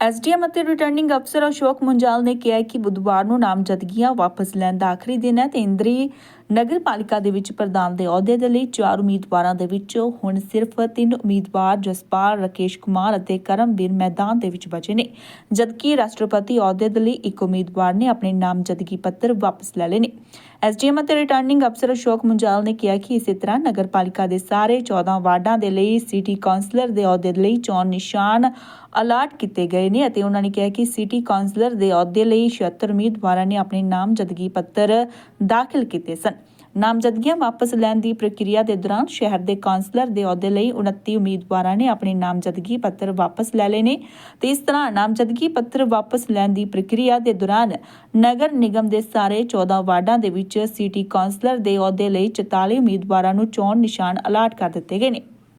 SDM ਅਤੇ returning ਅਫਸਰ ਅਸ਼ੋਕ ਮੁੰਜਾਲ ਨੇ ਕਿਹਾ ਕਿ ਬੁੱਧਵਾਰ ਨੂੰ ਨਾਮਜ਼ਦਗੀਆਂ ਵਾਪਸ ਲੈਣ ਦਾ ਆਖਰੀ ਦਿਨ ਹੈ ਤੇ ਇੰਦਰੀ ਨਗਰ ਪਾਲਿਕਾ ਦੇ ਵਿੱਚ ਪ੍ਰਧਾਨ ਦੇ ਅਹੁਦੇ ਦੇ ਲਈ ਚਾਰ ਉਮੀਦਵਾਰਾਂ ਦੇ ਵਿੱਚ ਹੁਣ ਸਿਰਫ ਤਿੰਨ ਉਮੀਦਵਾਰ ਜਸਪਾਲ, ਰਕੇਸ਼ ਕੁਮਾਰ ਅਤੇ ਕਰਮਵੀਰ ਮੈਦਾਨ ਦੇ ਵਿੱਚ ਬਚੇ ਨੇ। ਜਦਕਿ ਰਾਸ਼ਟਰਪਤੀ ਅਹੁਦੇ ਦੇ ਲਈ ਇੱਕ ਉਮੀਦਵਾਰ ਨੇ ਆਪਣੇ ਨਾਮਜ਼ਦਗੀ ਪੱਤਰ ਵਾਪਸ ਲੈ ਲਏ ਨੇ। ਐਸਡੀਐਮ ਅਤੇ ਰਿਟਰਨਿੰਗ ਅਫਸਰ ਅਸ਼ੋਕ ਮੁੰਜਾਲ ਨੇ ਕਿਹਾ ਕਿ ਇਸੇ ਤਰ੍ਹਾਂ ਨਗਰ ਪਾਲਿਕਾ ਦੇ ਸਾਰੇ 14 ਵਾਰਡਾਂ ਦੇ ਲਈ ਸਿਟੀ ਕਾਉਂਸਲਰ ਦੇ ਅਹੁਦੇ ਦੇ ਲਈ ਚੋਣ ਨਿਸ਼ਾਨ ਅਲਾਟ ਕੀਤੇ ਗਏ ਨੇ ਅਤੇ ਉਹਨਾਂ ਨੇ ਕਿਹਾ ਕਿ ਸਿਟੀ ਕਾਉਂਸਲਰ ਦੇ ਅਹੁਦੇ ਲਈ 76 ਉਮੀਦਵਾਰਾਂ ਨੇ ਆਪਣੇ ਨਾਮਜ਼ਦਗੀ ਪੱਤਰ ਦਾਖਲ ਕੀਤੇ ਸਨ। ਨਾਮਜ਼ਦਗੀਆਂ ਵਾਪਸ ਲੈਣ ਦੀ ਪ੍ਰਕਿਰਿਆ ਦੇ ਦੌਰਾਨ ਸ਼ਹਿਰ ਦੇ ਕਾਉਂਸਲਰ ਦੇ ਅਹੁਦੇ ਲਈ 29 ਉਮੀਦਵਾਰਾਂ ਨੇ ਆਪਣੇ ਨਾਮਜ਼ਦਗੀ ਪੱਤਰ ਵਾਪਸ ਲੈ ਲਏ ਨੇ ਤੇ ਇਸ ਤਰ੍ਹਾਂ ਨਾਮਜ਼ਦਗੀ ਪੱਤਰ ਵਾਪਸ ਲੈਣ ਦੀ ਪ੍ਰਕਿਰਿਆ ਦੇ ਦੌਰਾਨ ਨਗਰ ਨਿਗਮ ਦੇ ਸਾਰੇ 14 ਵਾਰਡਾਂ ਦੇ ਵਿੱਚ ਸਿਟੀ ਕਾਉਂਸਲਰ ਦੇ ਅਹੁਦੇ ਲਈ 44 ਉਮੀਦਵਾਰਾਂ ਨੂੰ ਚੋਣ ਨਿਸ਼ਾਨ ਅਲਾਟ ਕਰ ਦਿੱਤੇ ਗਏ ਨੇ।